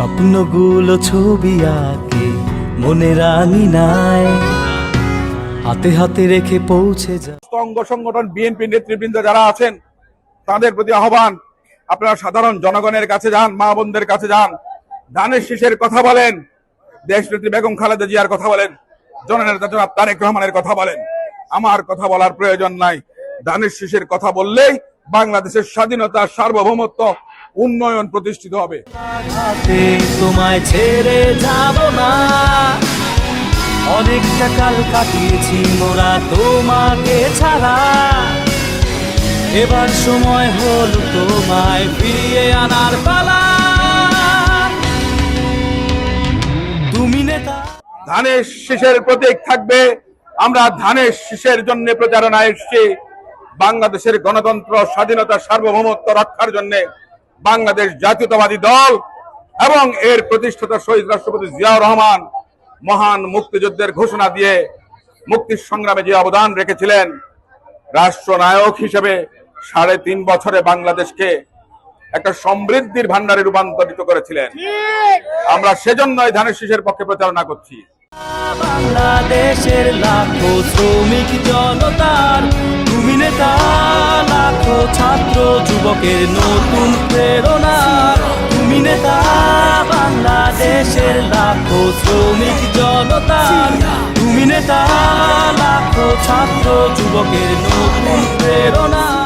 স্বপ্নগুলো ছবি আঁকে, মনে রাঙি নাই। হাতে হাতে রেখে পৌঁছে যা। অঙ্গ সংগঠন, বিএনপি নেতৃবৃন্দ যারা আছেন, তাদের প্রতি আহ্বান, আপনারা সাধারণ জনগণের কাছে যান, মা বোনদের কাছে যান ধানের শীষের কথা বলেন, দেশনেত্রী বেগম খালেদা জিয়ার কথা বলেন, জননেতা জনাব তারেক রহমানের কথা বলেন। আমার কথা বলার প্রয়োজন নাই। ধানের শীষের কথা বললেই বাংলাদেশের স্বাধীনতা সার্বভৌমত্ব উন্নয়ন প্রতিষ্ঠিত হবে। তোমায় ছেড়ে যাব না। অনেকটা কাল কাটিয়েছি মোরা তোমাকে ছাড়া। এবার সময় হল তোমায় ফিরিয়ে আনার পালা। তুমি নেতা। ধানের শীষের প্রতীক থাকবে আমরা ধানের শীষের জন্য প্রচারণা এসেছি। বাংলাদেশের গণতন্ত্র, স্বাধীনতা, সার্বভৌমত্ব রক্ষার জন্য বাংলাদেশ জাতীয়তাবাদী দল এবং এর প্রতিষ্ঠাতা শহীদ রাষ্ট্রপতি জিয়াউর রহমান মহান মুক্তিযুদ্ধের ঘোষণা দিয়ে মুক্তির সংগ্রামে যে অবদান রেখেছিলেন, রাষ্ট্রনায়ক হিসেবে সাড়ে তিন বছরে বাংলাদেশকে একটা সমৃদ্ধির ভান্ডারে রূপান্তরিত করেছিলেন। আমরা সেজন্যই ধানের শীষের পক্ষে প্রচারণা করছি। বাংলাদেশের লাখো শ্রমিক জনতার নেতা লাখো ছাত্র, যুবকের নতুন প্রেরণা। তুমি নেতা, বাংলাদেশের লাখো শ্রমিক জনতার তুমি নেতা, লাখো ছাত্র, যুবকের নতুন প্রেরণা।